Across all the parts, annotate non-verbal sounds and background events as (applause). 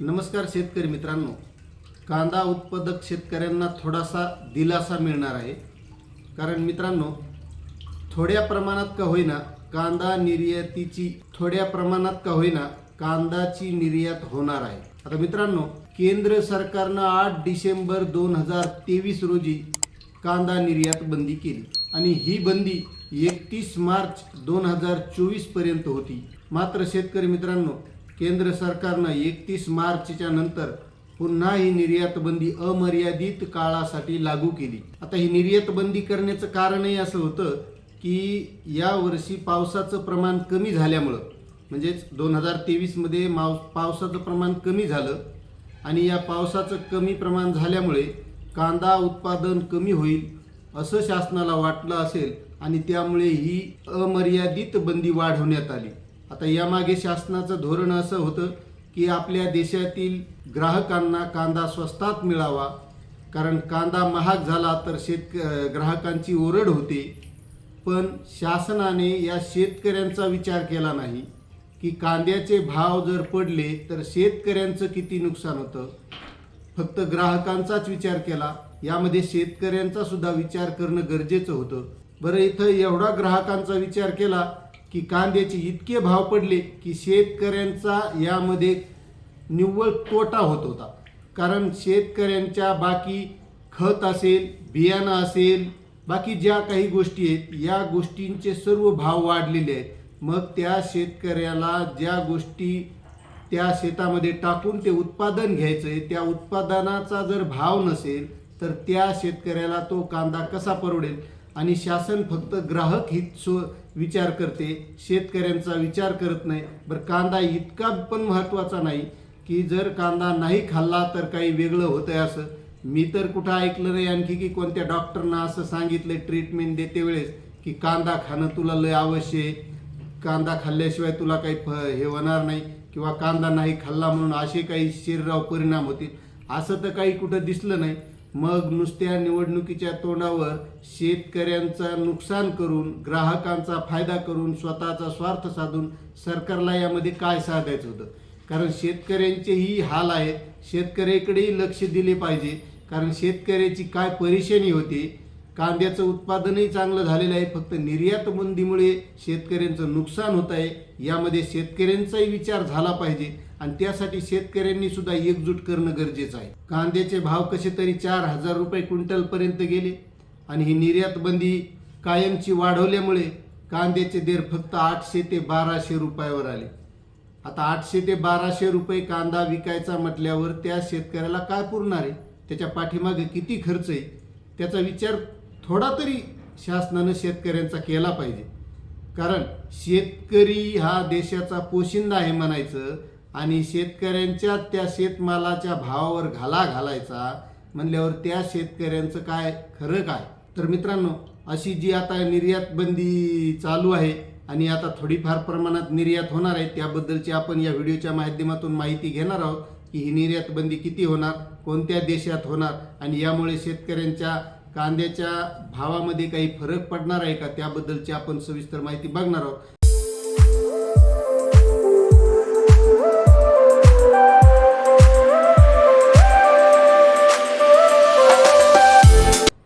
नमस्कार शेतकरी मित्रांनो. कांदा उत्पादक शेतकऱ्यांना थोडासा दिलासा मिळणार आहे. कारण मित्रांनो थोड्या प्रमाणात का होईना कांदा निर्यातीची थोड्या प्रमाणात का होईना कांदाची निर्यात होणार आहे. आता मित्रांनो केंद्र सरकारनं आठ डिसेंबर दोन हजार तेवीस रोजी कांदा निर्यात बंदी केली. आणि ही बंदी एकतीस मार्च दोन हजार चोवीसपर्यंत होती. मात्र शेतकरी मित्रांनो केंद्र सरकारनं एकतीस मार्चच्या नंतर पुन्हा ही निर्यात बंदी अमर्यादित काळासाठी लागू केली. आता ही निर्यात बंदी करण्याचं कारणही असं होतं की यावर्षी पावसाचं प्रमाण कमी झाल्यामुळं म्हणजेच दोन हजार तेवीसमध्ये माव पावसाचं प्रमाण कमी झालं आणि या पावसाचं कमी प्रमाण झाल्यामुळे कांदा उत्पादन कमी होईल असं शासनाला वाटलं असेल आणि त्यामुळे ही अमर्यादित बंदी वाढवण्यात आली. आता यामागे शासनाचं धोरण असं होतं की आपल्या देशातील ग्राहकांना कांदा स्वस्तात मिळावा. कारण कांदा महाग झाला तर शेतक ग्राहकांची ओरड होते. पण शासनाने या शेतकऱ्यांचा विचार केला नाही की कांद्याचे भाव जर पडले तर शेतकऱ्यांचं किती नुकसान होतं? फक्त ग्राहकांचाच विचार केला. यामध्ये शेतकऱ्यांचा सुद्धा विचार करणं गरजेचं होतं. बरं इथं एवढा ग्राहकांचा विचार केला की कांद्याचे इतके भाव पडले की शेतकऱ्यांचा यामध्ये निव्वळ तोटा होत होता. कारण शेतकऱ्यांच्या बाकी खत असेल बियाणं असेल बाकी ज्या काही गोष्टी आहेत या गोष्टींचे सर्व भाव वाढलेले आहेत. मग त्या शेतकऱ्याला ज्या गोष्टी त्या शेतामध्ये टाकून ते उत्पादन घ्यायचं आहे त्या उत्पादनाचा जर भाव नसेल तर त्या शेतकऱ्याला तो कांदा कसा परवडेल? आणि शासन फक्त ग्राहक हित सो विचार करते शेतकऱ्यांचा विचार करत नाही. बरं कांदा इतका पण महत्त्वाचा नाही की जर कांदा नाही खाल्ला तर काही वेगळं होतं आहे असं. मी तर कुठं ऐकलं नाही आणखी की कोणत्या डॉक्टरना असं सांगितलं ट्रीटमेंट देते वेळेस की कांदा खाणं तुला लय आवश्यक आहे. कांदा खाल्ल्याशिवाय तुला काही फ हे होणार नाही किंवा कांदा नाही खाल्ला म्हणून असे काही शरीरावर परिणाम होतील. असं तर काही कुठं दिसलं नाही. मग नुसत्या निवडणुकीच्या तोंडावर शेतकऱ्यांचा नुकसान करून ग्राहकांचा फायदा करून स्वतःचा स्वार्थ साधून सरकारला यामध्ये काय साधायचं होतं? कारण शेतकऱ्यांचेही हाल आहेत. शेतकऱ्याकडेही लक्ष दिले पाहिजे. कारण शेतकऱ्याची काय परेशानी होते कांद्याचं उत्पादनही चांगलं झालेलं आहे. फक्त निर्यातबंदीमुळे शेतकऱ्यांचं नुकसान होत आहे. यामध्ये शेतकऱ्यांचाही विचार झाला पाहिजे आणि त्यासाठी शेतकऱ्यांनी सुद्धा एकजूट करणं गरजेचं आहे. कांद्याचे भाव कसे तरी चार हजार रुपये क्विंटलपर्यंत गेले आणि ही निर्यात बंदी कायमची वाढवल्यामुळे कांद्याचे दर फक्त आठशे ते बाराशे रुपयावर आले. आता आठशे ते बाराशे रुपये कांदा विकायचा म्हटल्यावर त्या शेतकऱ्याला काय पुरणार आहे? त्याच्या पाठीमागे किती खर्च आहे? त्याचा विचार थोडा तरी शासनानं शेतकऱ्यांचा केला पाहिजे. कारण शेतकरी हा देशाचा पोशिंदा आहे म्हणायचं आणि शेतकऱ्यांच्या त्या शेतमालाच्या भावावर घाला घालायचा म्हणल्यावर त्या शेतकऱ्यांचं काय खरं काय? तर मित्रांनो अशी जी आता निर्यात बंदी चालू आहे आणि आता थोडीफार प्रमाणात निर्यात होणार आहे त्याबद्दलची आपण या व्हिडिओच्या माध्यमातून माहिती घेणार आहोत की ही निर्यात बंदी किती होणार कोणत्या देशात होणार आणि यामुळे शेतकऱ्यांच्या कांद्याच्या भावामध्ये काही फरक पडणार आहे का? त्याबद्दलची आपण सविस्तर माहिती बघणार आहोत.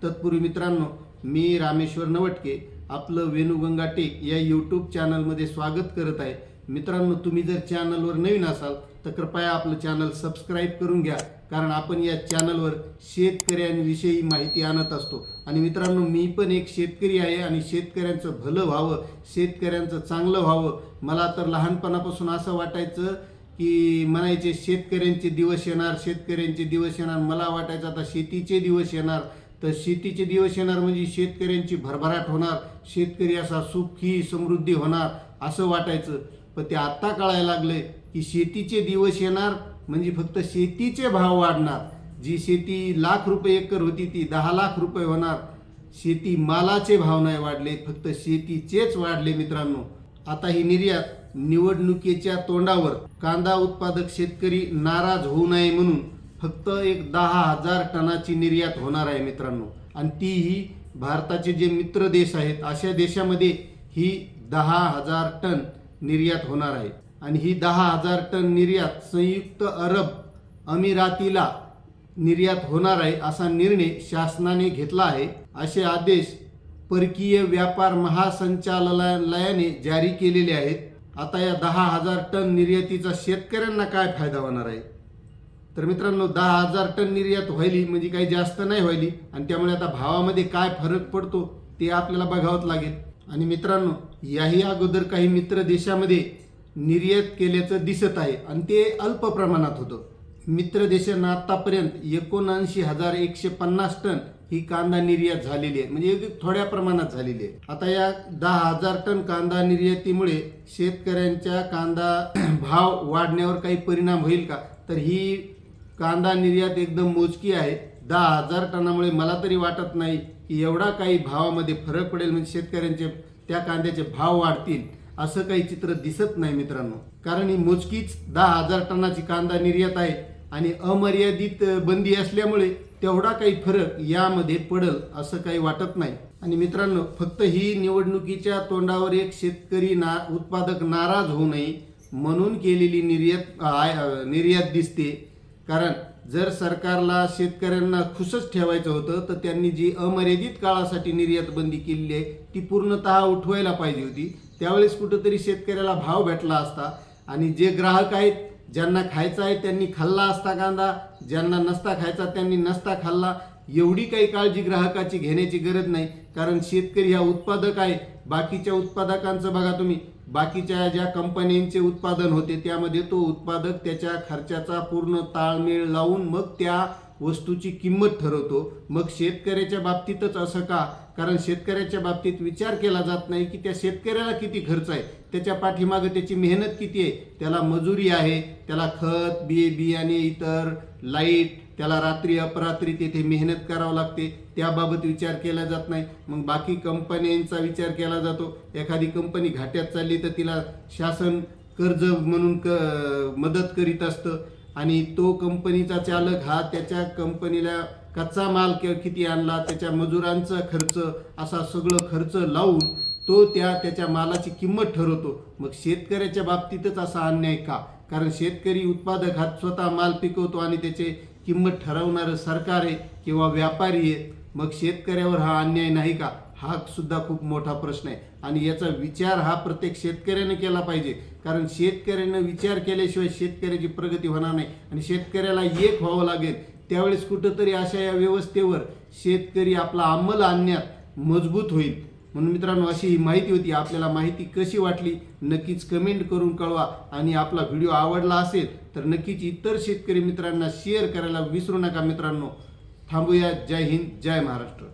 तत्पूर्वी मित्रांनो मी रामेश्वर नवटके आपलं वेणुगंगा टेक या यूट्यूब चॅनलमध्ये स्वागत करत आहे. मित्रांनो तुम्ही जर चॅनलवर नवीन असाल तर कृपया आपलं चॅनल सबस्क्राईब करून घ्या. कारण आपण या चॅनलवर शेतकऱ्यांविषयी माहिती आणत असतो. आणि मित्रांनो मी पण एक शेतकरी आहे आणि शेतकऱ्यांचं भलं व्हावं शेतकऱ्यांचं चांगलं व्हावं. मला तर लहानपणापासून असं वाटायचं की म्हणायचे शेतकऱ्यांचे दिवस येणार शेतकऱ्यांचे दिवस येणार. मला वाटायचं आता शेतीचे दिवस येणार. तर शेतीचे दिवस येणार म्हणजे शेतकऱ्यांची भरभराट होणार शेतकरी असा सुखी समृद्धी होणार असं वाटायचं. पण ते आत्ता कळायला लागलं की शेतीचे दिवस येणार म्हणजे फक्त शेतीचे भाव वाढणार. जी शेती लाख रुपये एकर होती ती दहा लाख रुपये होणार. शेती मालाचे भाव नाही वाढले फक्त शेतीचेच वाढले मित्रांनो. आता ही निर्यात निवडणुकीच्या तोंडावर. कांदा उत्पादक शेतकरी नाराज होऊ नये म्हणून फक्त एक दहा हजार टनाची निर्यात होणार आहे मित्रांनो. आणि तीही भारताचे जे मित्र देश आहेत अशा देशामध्ये ही दहा हजार टन निर्यात होणार आहे. आणि ही दहा हजार टन निर्यात संयुक्त अरब अमिरातीला निर्यात होणार आहे असा निर्णय शासनाने घेतला आहे असे आदेश परकीय व्यापार महासंचालनालयाने जारी केलेले आहेत. आता या दहा हजार टन निर्यातीचा शेतकऱ्यांना काय फायदा होणार आहे? तर मित्रांनो दहा हजार टन निर्यात व्हायली म्हणजे काही जास्त नाही व्हायली आणि त्यामुळे आता भावामध्ये काय फरक पडतो ते आपल्याला बघावंच लागेल. आणि मित्रांनो याही अगोदर काही मित्र देशामध्ये निर्यात केल्याचं दिसत आहे. आणि ते अल्प प्रमाणात होतं. मित्र देशांना आत्तापर्यंत एकोणऐंशी हजार एकशे पन्नास टन ही कांदा निर्यात झालेली आहे. म्हणजे एक थोड्या प्रमाणात झालेली आहे. आता या दहा हजार टन कांदा निर्यातीमुळे शेतकऱ्यांच्या कांदा (clears throat) भाव वाढण्यावर काही परिणाम होईल का? तर ही कांदा निर्यात एकदम मोजकी आहे. दहा हजार टनामुळे मला तरी वाटत नाही की एवढा काही भावामध्ये फरक पडेल. म्हणजे शेतकऱ्यांचे त्या कांद्याचे भाव वाढतील. असं काही चित्र दिसत नाही मित्रांनो. कारण ही मोजकीच दहा हजार टनाची कांदा निर्यात आहे आणि अमर्यादित बंदी असल्यामुळे तेवढा काही फरक यामध्ये पडल असं काही वाटत नाही. आणि मित्रांनो फक्त ही निवडणुकीच्या तोंडावर एक शेतकरी ना उत्पादक नाराज होऊ नये म्हणून केलेली निर्यात निर्यात दिसते. कारण जर सरकारला शेतकऱ्यांना खुशच ठेवायचं होतं तर त्यांनी जी अमर्यादित काळासाठी निर्यात बंदी केलेली आहे ती पूर्णतः उठवायला पाहिजे होती. त्यावेळेस कुठंतरी शेतकऱ्याला भाव भेटला असता. आणि जे ग्राहक आहेत ज्यांना खायचा आहे त्यांनी खाल्ला असता कांदा ज्यांना नसता खायचा त्यांनी नसता खाल्ला. एवढी काही काळजी ग्राहकाची घेण्याची गरज नाही. कारण शेतकरी हा उत्पादक आहे. बाकीच्या उत्पादकांचं बघा तुम्ही. बाकीच्या ज्या कंपन्यांचे उत्पादन होते त्यामध्ये तो उत्पादक त्याच्या खर्चाचा पूर्ण ताळमेळ लावून मग त्या वस्तूची किंमत ठरवतो. मग शेतकऱ्याच्या बाबतीतच असं का? कारण शेतकऱ्याच्या बाबतीत विचार केला जात नाही की त्या शेतकऱ्याला किती खर्च आहे. त्याच्या पाठीमागं त्याची मेहनत किती आहे? त्याला मजुरी आहे त्याला खत बी बियाणे इतर लाइट त्याला रात्री अपरात्री तेथे मेहनत करावं लागते. त्याबाबत विचार केला जात नाही. मग बाकी कंपन्यांचा विचार केला जातो. एखादी कंपनी घाट्यात चालली तर तिला शासन कर्ज म्हणून क मदत करीत असतं. आणि तो कंपनीचा चालक हा त्याच्या कंपनीला कच्चा माल किंवा किती आणला त्याच्या मजुरांचा खर्च असा सगळं खर्च लावून तो त्या त्याच्या मालाची किंमत ठरवतो. मग शेतकऱ्याच्या बाबतीतच असा अन्याय का? कारण शेतकरी उत्पादक हा स्वतः माल पिकवतो आणि त्याचे किंमत ठरवणारं सरकार आहे किंवा व्यापारी आहे. मग शेतकऱ्यावर हा अन्याय नाही का? हा सुद्धा खूप मोठा प्रश्न आहे. आणि याचा विचार हा प्रत्येक शेतकऱ्याने केला पाहिजे. कारण शेतकऱ्यानं विचार केल्याशिवाय शेतकऱ्याची प्रगती होणार नाही. आणि शेतकऱ्याला एक व्हावं लागेल. त्यावेळेस कुठंतरी अशा या व्यवस्थेवर शेतकरी आपला अंमल आणण्यात मजबूत होईल. म्हणून मित्रांनो अशी ही माहिती होती. आपल्याला माहिती कशी वाटली नक्कीच कमेंट करून कळवा. आणि आपला व्हिडिओ आवडला असेल तर नक्कीच इतर शेतकरी मित्रांना शेअर करायला विसरू नका मित्रांनो. थांबूया. जय हिंद. जय महाराष्ट्र.